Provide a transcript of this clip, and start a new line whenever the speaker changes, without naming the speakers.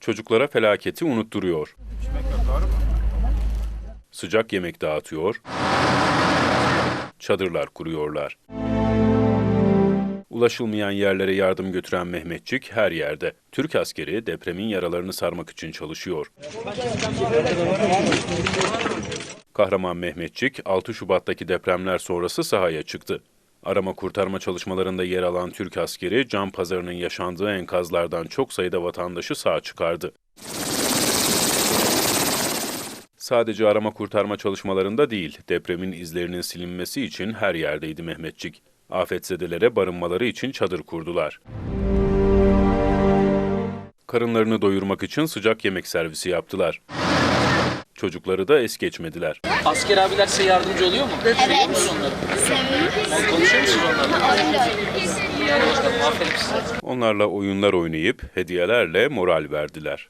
çocuklara felaketi unutturuyor. Sıcak yemek dağıtıyor, çadırlar kuruyorlar. Ulaşılmayan yerlere yardım götüren Mehmetçik her yerde. Türk askeri depremin yaralarını sarmak için çalışıyor. Kahraman Mehmetçik 6 Şubat'taki depremler sonrası sahaya çıktı. Arama kurtarma çalışmalarında yer alan Türk askeri can pazarının yaşandığı enkazlardan çok sayıda vatandaşı sağ çıkardı. Sadece arama kurtarma çalışmalarında değil, depremin izlerinin silinmesi için her yerdeydi Mehmetçik. Afetzedelere barınmaları için çadır kurdular. Karınlarını doyurmak için sıcak yemek servisi yaptılar. Çocukları da es geçmediler.
Asker abiler size yardımcı oluyor mu?
Evet.
Seviyor onları? Konuşuyor musunuz onlarla? Bakalım aferin size.
Onlarla oyunlar oynayıp hediyelerle moral verdiler.